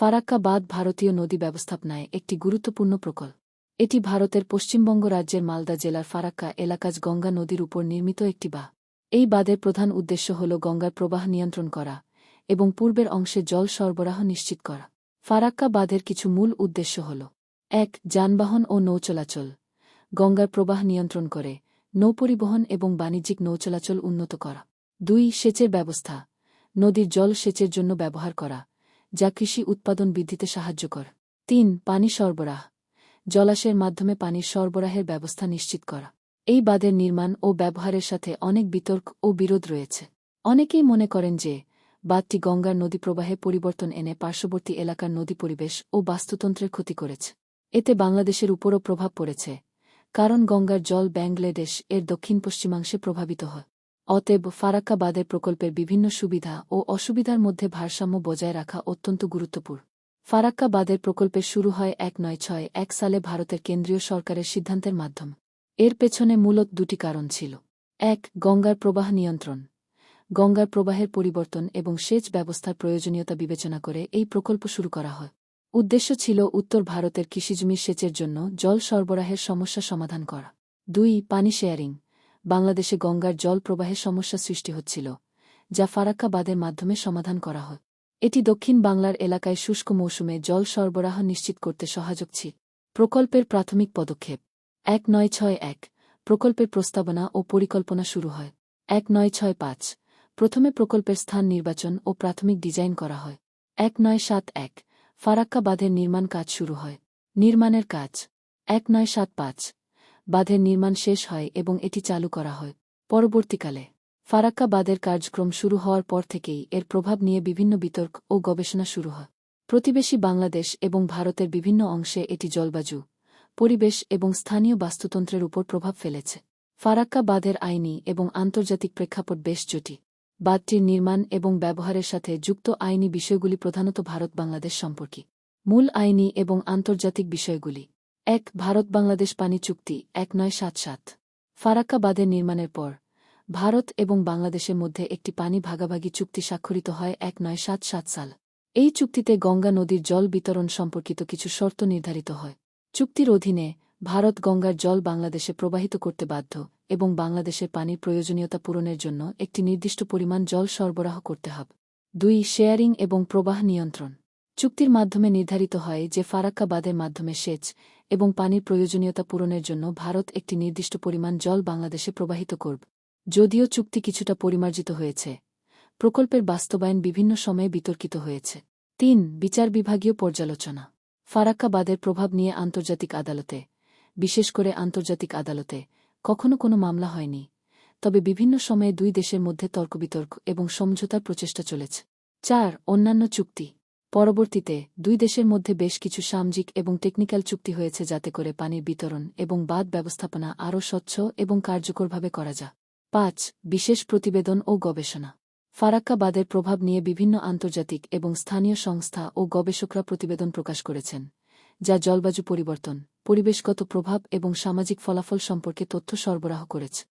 ফারাক্কা বাঁধ ভারতীয় নদী ব্যবস্থাপনায় একটি গুরুত্বপূর্ণ প্রকল্প। এটি ভারতের পশ্চিমবঙ্গ রাজ্যের মালদা জেলার ফারাক্কা এলাকাজ গঙ্গা নদীর উপর নির্মিত একটি বাঁধ। এই বাঁধের প্রধান উদ্দেশ্য হল গঙ্গার প্রবাহ নিয়ন্ত্রণ করা এবং পূর্বের অংশে জল সরবরাহ নিশ্চিত করা। ফারাক্কা বাঁধের কিছু মূল উদ্দেশ্য হল, এক, যানবাহন ও নৌচলাচল গঙ্গার প্রবাহ নিয়ন্ত্রণ করে নৌপরিবহন এবং বাণিজ্যিক নৌচলাচল উন্নত করা। দুই, সেচের ব্যবস্থা। নদীর জল সেচের জন্য ব্যবহার করা। যা কৃষি উৎপাদন বৃদ্ধিতে সাহায্য কর। তিন, পানি সরবরাহ। জলাশয়ের মাধ্যমে পানির সরবরাহের ব্যবস্থা নিশ্চিত করা। এই বাঁধের নির্মাণ ও ব্যবহারের সাথে অনেক বিতর্ক ও বিরোধ রয়েছে। অনেকেই মনে করেন যে, বাঁধটি গঙ্গার নদী প্রবাহে পরিবর্তন এনে পার্শ্ববর্তী এলাকার নদী পরিবেশ ও বাস্তুতন্ত্রের ক্ষতি করেছে। এতে বাংলাদেশের উপরও প্রভাব পড়েছে, কারণ গঙ্গার জল বাংলাদেশ এর দক্ষিণ পশ্চিমাংশে প্রভাবিত হয়। অতএব ফারাক্কাবাদের প্রকল্পের বিভিন্ন সুবিধা ও অসুবিধার মধ্যে ভারসাম্য বজায় রাখা অত্যন্ত গুরুত্বপূর্ণ। ফারাক্কাবাদের প্রকল্পের শুরু হয় এক নয় ছয় এক সালে ভারতের কেন্দ্রীয় সরকারের সিদ্ধান্তের মাধ্যম। এর পেছনে মূলত দুটি কারণ ছিল। এক, গঙ্গার প্রবাহ নিয়ন্ত্রণ। গঙ্গার প্রবাহের পরিবর্তন এবং সেচ ব্যবস্থার প্রয়োজনীয়তা বিবেচনা করে এই প্রকল্প শুরু করা হয়। উদ্দেশ্য ছিল উত্তর ভারতের কৃষিজমির সেচের জন্য জল সরবরাহের সমস্যা সমাধান করা। দুই, পানি শেয়ারিং। বাংলাদেশে গঙ্গার জল প্রবাহের সমস্যা সৃষ্টি হচ্ছিল, যা ফারাক্কা বাঁধের মাধ্যমে সমাধান করা হয়। এটি দক্ষিণ বাংলার এলাকায় শুষ্ক মৌসুমে জল সরবরাহ নিশ্চিত করতে সহায়ক ছিল। প্রকল্পের প্রাথমিক পদক্ষেপ, এক নয় ছয় এক, প্রকল্পের প্রস্তাবনা ও পরিকল্পনা শুরু হয়। এক নয় ছয় পাঁচ, প্রথমে প্রকল্পের স্থান নির্বাচন ও প্রাথমিক ডিজাইন করা হয়। এক নয় সাত এক ফারাক্কা বাঁধের নির্মাণ কাজ শুরু হয়। নির্মাণের কাজ, এক নয় সাত পাঁচ বাঁধের নির্মাণ শেষ হয় এবং এটি চালু করা হয়। পরবর্তীকালে ফারাক্কা বাঁধের কার্যক্রম শুরু হওয়ার পর থেকেই এর প্রভাব নিয়ে বিভিন্ন বিতর্ক ও গবেষণা শুরু হয়। প্রতিবেশী বাংলাদেশ এবং ভারতের বিভিন্ন অংশে এটি জলবায়ু, পরিবেশ এবং স্থানীয় বাস্তুতন্ত্রের উপর প্রভাব ফেলেছে। ফারাক্কা বাঁধের আইনি এবং আন্তর্জাতিক প্রেক্ষাপট বেশ জটি বাঁধটির নির্মাণ এবং ব্যবহারের সাথে যুক্ত আইনি বিষয়গুলি প্রধানত ভারত বাংলাদেশ সম্পর্কে। মূল আইনি এবং আন্তর্জাতিক বিষয়গুলি। এক ভারত বাংলাদেশ পানি চুক্তি এক নয় সাত সাত। ফারাক্কা বাঁধের নির্মাণের পর, ভারত এবং বাংলাদেশের মধ্যে একটি পানি ভাগাভাগি চুক্তি স্বাক্ষরিত হয় এক নয় সাত সাত সাল। এই চুক্তিতে গঙ্গা নদীর জল বিতরণ সম্পর্কিত কিছু শর্ত নির্ধারিত হয়। চুক্তির অধীনে ভারত গঙ্গার জল বাংলাদেশে প্রবাহিত করতে বাধ্য এবং বাংলাদেশের পানির প্রয়োজনীয়তা পূরণের জন্য একটি নির্দিষ্ট পরিমাণ জল সরবরাহ করতে হবে। দুই, শেয়ারিং এবং প্রবাহ নিয়ন্ত্রণ। চুক্তির মাধ্যমে নির্ধারিত হয় যে ফারাক্কা বাঁধের মাধ্যমে সেচ এবং পানির প্রয়োজনীয়তা পূরণের জন্য ভারত একটি নির্দিষ্ট পরিমাণ জল বাংলাদেশে প্রবাহিত করবে। যদিও চুক্তি কিছুটা পরিমার্জিত হয়েছে। প্রকল্পের বাস্তবায়ন বিভিন্ন সময়ে বিতর্কিত হয়েছে। তিন, বিচার বিভাগীয় পর্যালোচনা। ফারাক্কাবাদের প্রভাব নিয়ে আন্তর্জাতিক আদালতে, বিশেষ করে আন্তর্জাতিক আদালতে, কখনো কোনো মামলা হয়নি। তবে বিভিন্ন সময়ে দুই দেশের মধ্যে তর্কবিতর্ক এবং সমঝোতার প্রচেষ্টা চলেছে। চার, অন্যান্য চুক্তি। পরবর্তীতে, দুই দেশের মধ্যে বেশ কিছু সামাজিক এবং টেকনিক্যাল চুক্তি হয়েছে যাতে করে পানির বিতরণ এবং বাদ ব্যবস্থাপনা আরও স্বচ্ছ এবং কার্যকরভাবে করা যায়। পাঁচ, বিশেষ প্রতিবেদন ও গবেষণা। ফারাক্কা বাদের প্রভাব নিয়ে বিভিন্ন আন্তর্জাতিক এবং স্থানীয় সংস্থা ও গবেষকরা প্রতিবেদন প্রকাশ করেছেন, যা জলবায়ু পরিবর্তন, পরিবেশগত প্রভাব এবং সামাজিক ফলাফল সম্পর্কে তথ্য সরবরাহ করেছে।